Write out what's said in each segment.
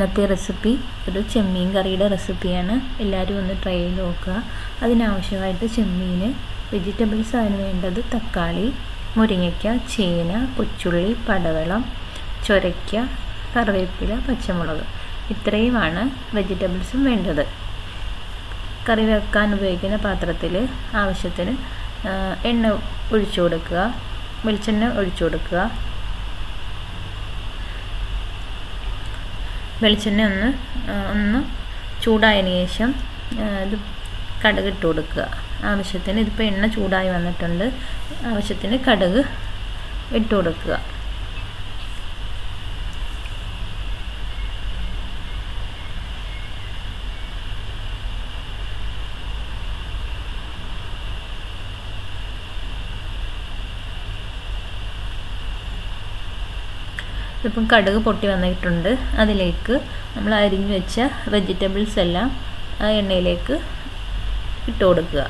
ഇന്നത്തെ റെസിപ്പി ഒരു ചെമ്മീൻ കറിയുടെ റെസിപ്പിയാണ്. എല്ലാവരും ഒന്ന് ട്രൈ ചെയ്ത് നോക്കുക. അതിനാവശ്യമായിട്ട് ചെമ്മീൻ വെജിറ്റബിൾസ് അതിന് വേണ്ടത് തക്കാളി മുരിങ്ങയ്ക്ക ചേന കൊച്ചുള്ളി പടവളം ചൊരയ്ക്ക കറിവേപ്പില പച്ചമുളക്. ഇത്രയുമാണ് വെജിറ്റബിൾസും വേണ്ടത്. കറി വെക്കാൻ ഉപയോഗിക്കുന്ന പാത്രത്തിൽ ആവശ്യത്തിന് എണ്ണ ഒഴിച്ചു കൊടുക്കുക വെളിച്ചെണ്ണ ഒഴിച്ചു കൊടുക്കുക. വെളിച്ചെണ്ണ ഒന്ന് ഒന്ന് ചൂടായതിന് ശേഷം ഇത് കടുക് ഇട്ട് കൊടുക്കുക. ആവശ്യത്തിന് ഇതിപ്പോൾ എണ്ണ ചൂടായി വന്നിട്ടുണ്ട്. ആവശ്യത്തിന് കടുക് ഇട്ട് കൊടുക്കുക. ഇപ്പം കടുക് പൊട്ടി വന്നിട്ടുണ്ട്. അതിലേക്ക് നമ്മൾ അരിഞ്ഞു വെച്ച വെജിറ്റബിൾസ് എല്ലാം ആ എണ്ണയിലേക്ക് ഇട്ട് കൊടുക്കുക.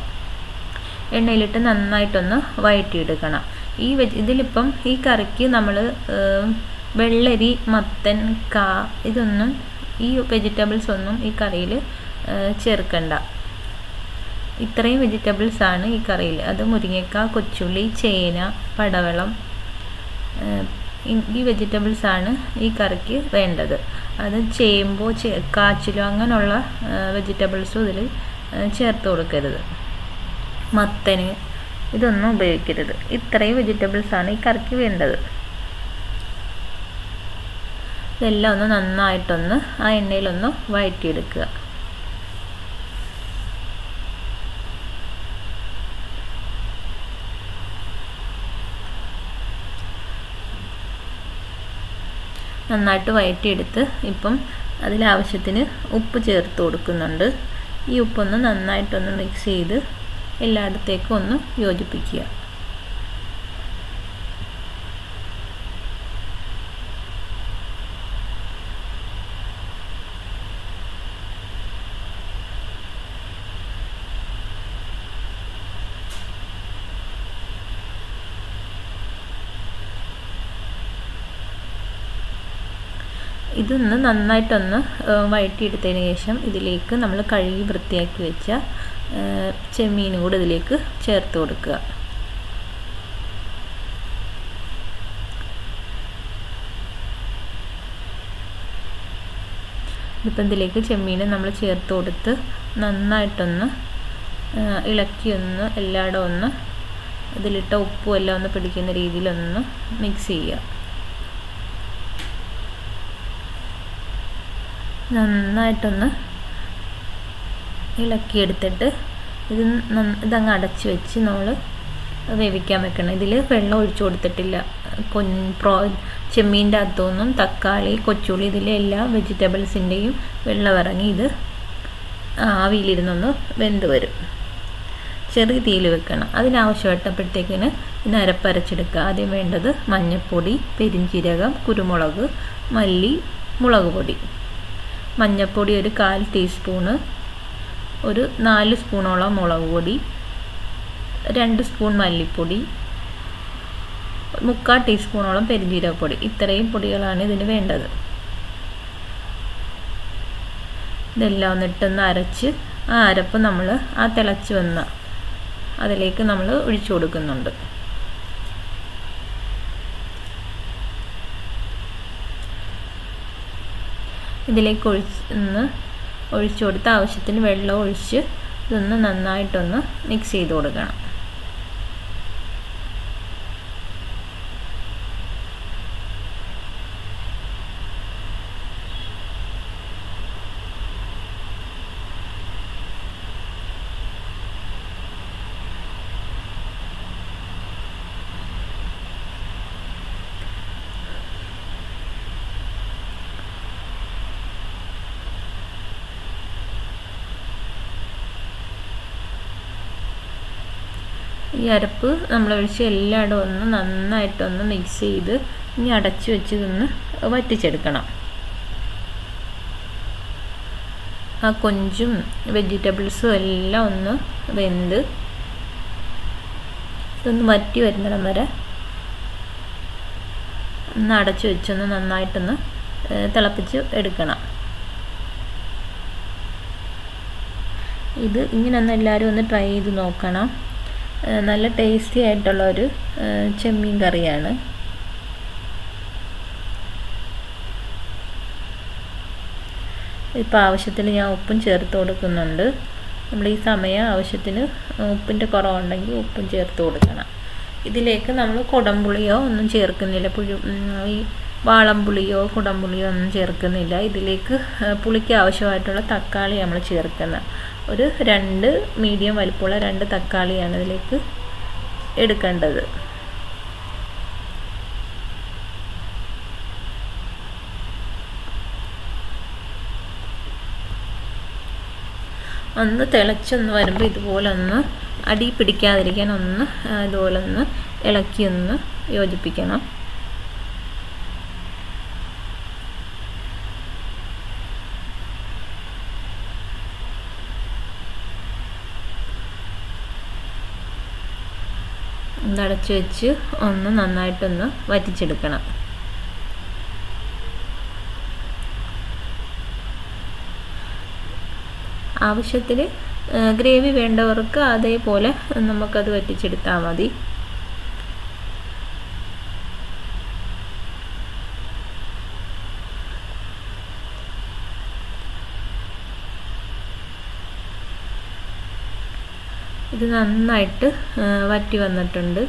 എണ്ണയിലിട്ട് നന്നായിട്ടൊന്ന് വഴറ്റിയെടുക്കണം ഈ വെജ് ഇതിലിപ്പം ഈ കറിക്ക് നമ്മൾ വെള്ളരി മത്തൻ കാ ഇതൊന്നും ഈ വെജിറ്റബിൾസ് ഒന്നും ഈ കറിയിൽ ചേർക്കണ്ട. ഇത്രയും വെജിറ്റബിൾസ് ആണ് ഈ കറിയിൽ. അത് മുരിങ്ങക്ക കൊച്ചുള്ളി ചേന പടവളം ഈ വെജിറ്റബിൾസ് ആണ് ഈ കറിക്ക് വേണ്ടത്. അത് ചേമ്പോ കാച്ചിലോ അങ്ങനെയുള്ള വെജിറ്റബിൾസും ഇതിൽ ചേർത്ത് കൊടുക്കരുത്. മത്തന് ഇതൊന്നും ഉപയോഗിക്കരുത്. ഇത്രയും വെജിറ്റബിൾസ് ആണ് ഈ കറിക്ക് വേണ്ടത്. ഇതെല്ലാം ഒന്ന് നന്നായിട്ടൊന്ന് ആ എണ്ണയിലൊന്ന് വഴറ്റിയെടുക്കുക. നന്നായിട്ട് വഴറ്റിയെടുത്ത് ഇപ്പം അതിലാവശ്യത്തിന് ഉപ്പ് ചേർത്ത് കൊടുക്കുന്നുണ്ട്. ഈ ഉപ്പൊന്ന് നന്നായിട്ടൊന്ന് മിക്സ് ചെയ്ത് എല്ലായിടത്തേക്കും ഒന്ന് യോജിപ്പിക്കുക. ഇതൊന്ന് നന്നായിട്ടൊന്ന് വഴറ്റിയെടുത്തതിന് ശേഷം ഇതിലേക്ക് നമ്മൾ കഴുകി വൃത്തിയാക്കി വെച്ച ചെമ്മീനും കൂടെ ഇതിലേക്ക് ചേർത്ത് കൊടുക്കുക. ഇപ്പം ഇതിലേക്ക് ചെമ്മീൻ നമ്മൾ ചേർത്ത് കൊടുത്ത് നന്നായിട്ടൊന്ന് ഇളക്കി ഒന്ന് എല്ലായിടം ഒന്ന് ഇതിലിട്ട ഉപ്പും എല്ലാം ഒന്ന് പിടിക്കുന്ന രീതിയിലൊന്ന് മിക്സ് ചെയ്യുക. നന്നായിട്ടൊന്ന് ഇളക്കിയെടുത്തിട്ട് ഇത് ഇതങ്ങ് അടച്ച് വെച്ച് നമ്മൾ വേവിക്കാൻ വെക്കണം. ഇതിൽ വെള്ളം ഒഴിച്ചു കൊടുത്തിട്ടില്ല. പ്രോ ചെമ്മീന്റെ അകത്തുനിന്നും തക്കാളി കൊച്ചുള്ളി ഇതിലെ എല്ലാ വെജിറ്റബിൾസിന്റെയും വെള്ളം ഇറങ്ങി ഇത് ആവിയിലിരുന്നൊന്ന് വെന്ത് വരും. ചെറിയ തീയിൽ വെക്കണം. അതിനാവശ്യമായിട്ടപ്പോഴത്തേക്കിന് ഇതിന് അരപ്പരച്ചെടുക്കുക. ആദ്യം വേണ്ടത് മഞ്ഞൾപ്പൊടി പെരിഞ്ചീരകം കുരുമുളക് മല്ലി മുളക് പൊടി. മഞ്ഞൾപ്പൊടി ഒരു കാൽ ടീസ്പൂണ് ഒരു നാല് സ്പൂണോളം മുളക് പൊടി രണ്ട് സ്പൂൺ മല്ലിപ്പൊടി മുക്കാൽ ടീസ്പൂണോളം പെരിഞ്ജീരകപ്പൊടി. ഇത്രയും പൊടികളാണ് ഇതിന് വേണ്ടത്. ഇതെല്ലാം ഒന്നിട്ടൊന്ന് അരച്ച് ആ അരപ്പ് നമ്മൾ ആ തിളച്ച് വന്ന അതിലേക്ക് നമ്മൾ ഒഴിച്ചു കൊടുക്കുന്നുണ്ട്. ഇതിലേക്ക് ഒഴിച്ച് ഒഴിച്ചു കൊടുത്ത് ആവശ്യത്തിന് വെള്ളം ഒഴിച്ച് ഇതൊന്ന് നന്നായിട്ടൊന്ന് മിക്സ് ചെയ്ത് കൊടുക്കണം. ഈ അരപ്പ് നമ്മളൊഴിച്ച് എല്ലായിടും ഒന്ന് നന്നായിട്ടൊന്ന് മിക്സ് ചെയ്ത് ഇനി അടച്ച് വെച്ച് നിന്ന് വറ്റിച്ചെടുക്കണം. ആ കൊഞ്ചും വെജിറ്റബിൾസും എല്ലാം ഒന്ന് വെന്ത് ഇതൊന്ന് വറ്റി വരുന്നിടം വരെ ഒന്ന് അടച്ച് വെച്ചൊന്ന് നന്നായിട്ടൊന്ന് തിളപ്പിച്ച് എടുക്കണം. ഇത് ഇങ്ങനെ ഒന്ന് എല്ലാവരും ഒന്ന് ട്രൈ ചെയ്ത് നോക്കണം. നല്ല ടേസ്റ്റി ആയിട്ടുള്ള ഒരു ചെമ്മീൻ കറിയാണ്. ഇപ്പോൾ ആവശ്യത്തിന് ഞാൻ ഉപ്പും ചേർത്ത് കൊടുക്കുന്നുണ്ട്. നമ്മൾ ഈ സമയം ആവശ്യത്തിന് ഉപ്പിന്റെ കുറവുണ്ടെങ്കിൽ ഉപ്പും ചേർത്ത് കൊടുക്കണം. ഇതിലേക്ക് നമ്മൾ കുടംപുളിയോ ഒന്നും ചേർക്കുന്നില്ല. പുഴു ഈ വാളംപുളിയോ കുടംപുളിയോ ഒന്നും ചേർക്കുന്നില്ല. ഇതിലേക്ക് പുളിക്ക് ആവശ്യമായിട്ടുള്ള തക്കാളി നമ്മൾ ചേർക്കുന്ന. ഒരു രണ്ട് മീഡിയം വലിപ്പമുള്ള രണ്ട് തക്കാളിയാണ് ഇതിലേക്ക് എടുക്കേണ്ടത്. ഒന്ന് തിളച്ചൊന്ന് വരുമ്പോൾ ഇതുപോലെ ഒന്ന് അടി പിടിക്കാതിരിക്കാൻ ഒന്ന് ഇതുപോലെ ഒന്ന് ഇളക്കി ഒന്ന് യോജിപ്പിക്കണം. അടച്ച് വെച്ച് ഒന്ന് നന്നായിട്ടൊന്ന് വറ്റിച്ചെടുക്കണം. ആവശ്യത്തിൽ ഗ്രേവി വേണ്ടവർക്ക് അതേപോലെ നമുക്കത് വറ്റിച്ചെടുത്താൽ മതി. ഇത് നന്നായിട്ട് വറ്റി വന്നിട്ടുണ്ട്.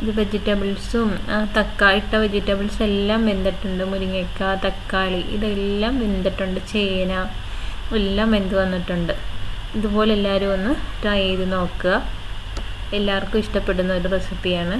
ഇത് വെജിറ്റബിൾസും തക്കാളി ഇട്ട വെജിറ്റബിൾസ് എല്ലാം വെന്തിട്ടുണ്ട്. മുരിങ്ങയ്ക്ക തക്കാളി ഇതെല്ലാം വെന്തിട്ടുണ്ട്. ചേന എല്ലാം വെന്ത് വന്നിട്ടുണ്ട്. ഇതുപോലെ എല്ലാവരും ഒന്ന് ട്രൈ ചെയ്ത് നോക്കുക. എല്ലാവർക്കും ഇഷ്ടപ്പെടുന്ന ഒരു റെസിപ്പിയാണ്.